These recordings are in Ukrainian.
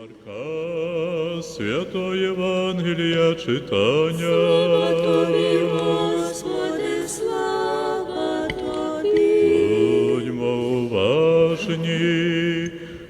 Марка, Святого Євангелія читання. Тобі, Господи, слава Тобі. Будьмо уважні.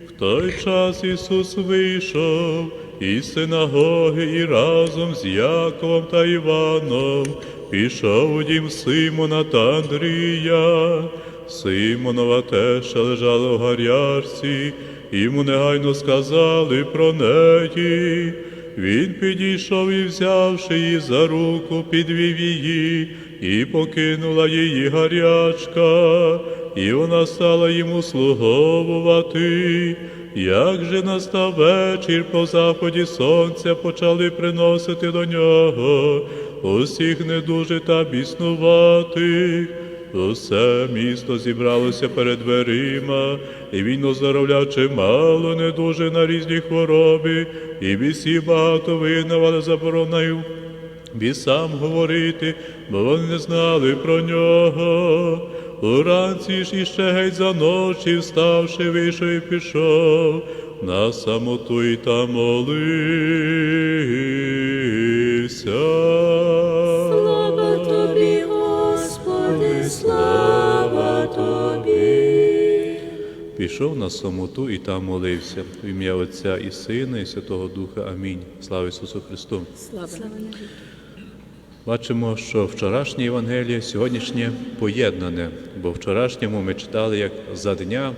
В той час Ісус вийшов із синагоги і разом з Яковом та Іваном пішов у дім Симона та Андрія. Симонова теща лежала в гарячці, йому негайно сказали про неї. Він підійшов і, взявши її за руку, підвів її, і покинула її гарячка, і вона стала йому слуговувати. Як же настав вечір по заході сонця почали приносити до нього усіх недужих та біснуватих. Усе місто зібралося перед дверима, і він оздоровляв чимало недуже на різні хвороби, і бісі багато вигнавали забороною бісам говорити, бо вони не знали про нього. Уранці ж іще геть за ночі, вставши, вийшов і пішов на самоту і там молився. Пішов на самоту і там молився. В ім'я Отця і Сина, і Святого Духа. Амінь. Слава Ісусу Христу. Слава Бачимо, що вчорашнє Євангеліє сьогоднішнє поєднане, бо вчорашньому ми читали, як за дня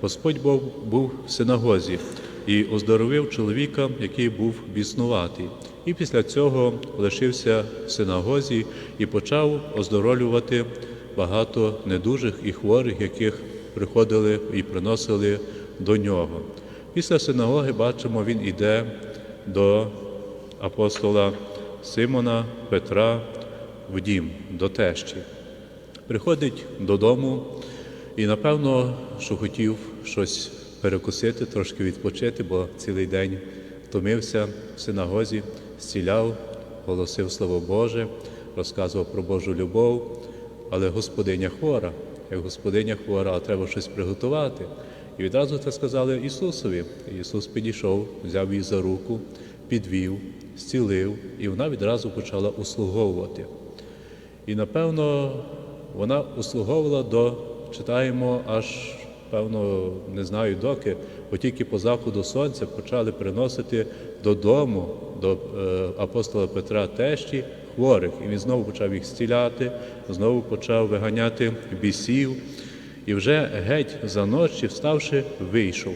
Господь Бог був в синагозі і оздоровив чоловіка, який був біснуватий. І після цього лишився в синагозі і почав оздоровлювати багато недужих і хворих, яких приходили і приносили до нього. Після синагоги бачимо, він іде до апостола Симона Петра в дім до тещі. Приходить додому і, напевно, що хотів щось перекусити, трошки відпочити, бо цілий день втомився в синагозі, зціляв, голосив Слово Боже, розказував про Божу любов, але господиня хвора, як господиня хвора, треба щось приготувати. І відразу це сказали Ісусові. Ісус підійшов, взяв її за руку, підвів, зцілив, і вона відразу почала услуговувати. І напевно вона услуговувала до, читаємо, аж певно, не знаю доки, бо тільки по заходу сонця почали приносити додому до е, апостола Петра тещі хворих. І він знову почав їх зціляти, знову почав виганяти бісів. І вже геть за ночі, вставши, вийшов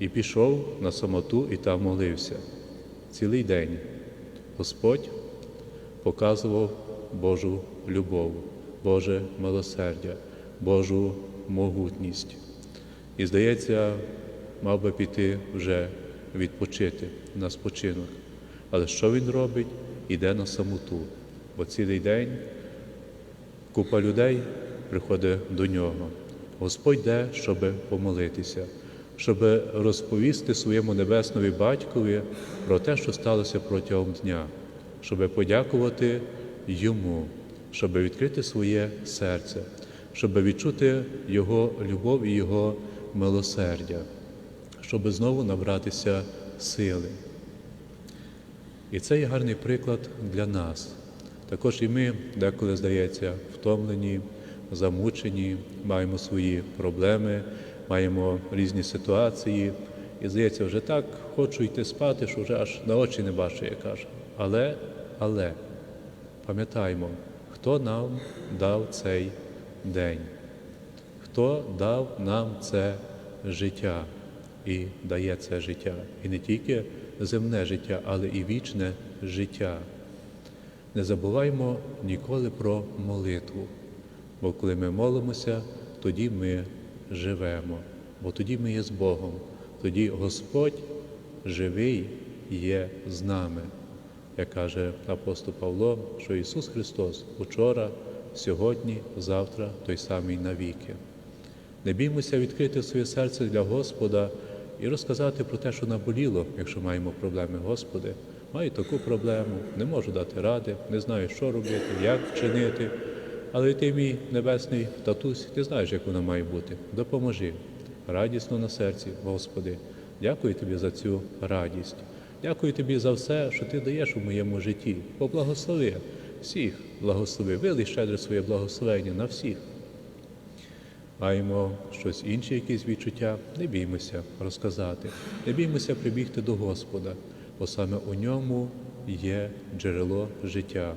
і пішов на самоту і там молився. Цілий день Господь показував Божу любов, Боже милосердя, Божу могутність. І, здається, мав би піти вже відпочити на спочинок. Але що він робить? Іде на самоту, бо цілий день купа людей приходить до нього. Господь йде, щоб помолитися, щоб розповісти своєму небесному батькові про те, що сталося протягом дня, щоб подякувати йому, щоб відкрити своє серце, щоб відчути Його любов і Його милосердя, щоб знову набратися сили. І це є гарний приклад для нас. Також і ми деколи, здається, втомлені, замучені, маємо свої проблеми, маємо різні ситуації. І здається, вже так хочу йти спати, що вже аж на очі не бачу, як каже. Але, але пам'ятаємо, хто нам дав цей день, хто дав нам це життя і дає це життя. І не тільки земне життя, але і вічне життя. Не забуваймо ніколи про молитву, бо коли ми молимося, тоді ми живемо, бо тоді ми є з Богом, тоді Господь живий є з нами. Як каже апостол Павло, що Ісус Христос учора, сьогодні, завтра той самий навіки. Не біймося відкрити своє серце для Господа і розказати про те, що наболіло, якщо маємо проблеми, Господи. Маю таку проблему, не можу дати ради, не знаю, що робити, як вчинити. Але ти, мій небесний татусь, ти знаєш, як вона має бути. Допоможи радісно на серці, Господи, Дякую тобі за цю радість. Дякую тобі за все, що ти даєш у моєму житті. Поблагослови всіх, благослови, вилий щедро своє благословення на всіх. Маємо щось інше, якісь відчуття, не біймося розказати, не біймося прибігти до Господа, бо саме у ньому є джерело життя,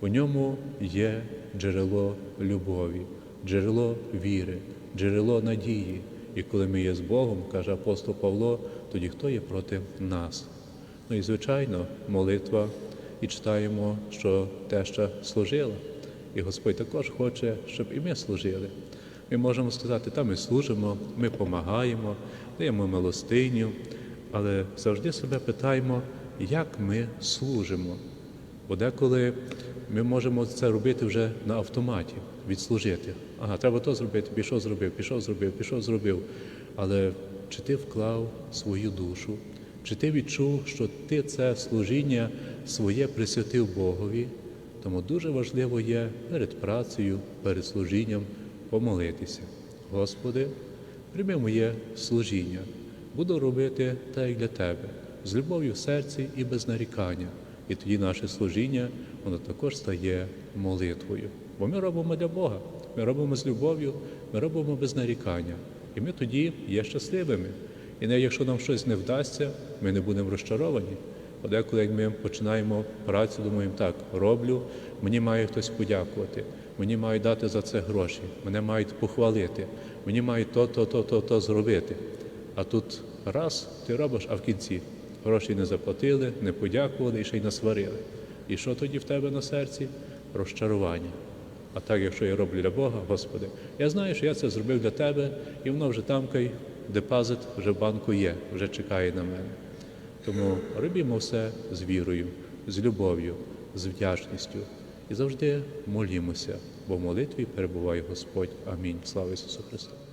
у ньому є джерело любові, джерело віри, джерело надії. І коли ми є з Богом, каже апостол Павло, тоді хто є проти нас? Ну і звичайно, молитва, і читаємо, що теща служила. І Господь також хоче, щоб і ми служили. Ми можемо сказати, та ми служимо, ми допомагаємо, даємо милостиню, але завжди себе питаємо, як ми служимо. Бо деколи ми можемо це робити вже на автоматі, відслужити. Ага, треба то зробити, пішов, зробив, пішов, зробив, пішов, зробив. Але чи ти вклав свою душу, чи ти відчув, що ти це служіння своє присвятив Богові? Тому дуже важливо є перед працею, перед служінням помолитися. Господи, прийми моє служіння, буду робити так, як для Тебе, з любов'ю в серці і без нарікання. І тоді наше служіння, воно також стає молитвою. Бо ми робимо для Бога, ми робимо з любов'ю, ми робимо без нарікання. І ми тоді є щасливими. І навіть якщо нам щось не вдасться, ми не будемо розчаровані. Подеколи, як ми починаємо працю, думаємо, так, роблю, мені має хтось подякувати, мені мають дати за це гроші, мене мають похвалити, мені мають то, то, то, то, то зробити. А тут раз ти робиш, а в кінці гроші не заплатили, не подякували і ще й насварили. І що тоді в тебе на серці? Розчарування. А так, якщо я роблю для Бога, Господи, я знаю, що я це зробив для Тебе, і воно вже там, кай, депозит вже в банку є, вже чекає на мене. Тому робімо все з вірою, з любов'ю, з вдячністю і завжди молімося, бо в молитві перебуває Господь. Амінь. Слава Ісусу Христу!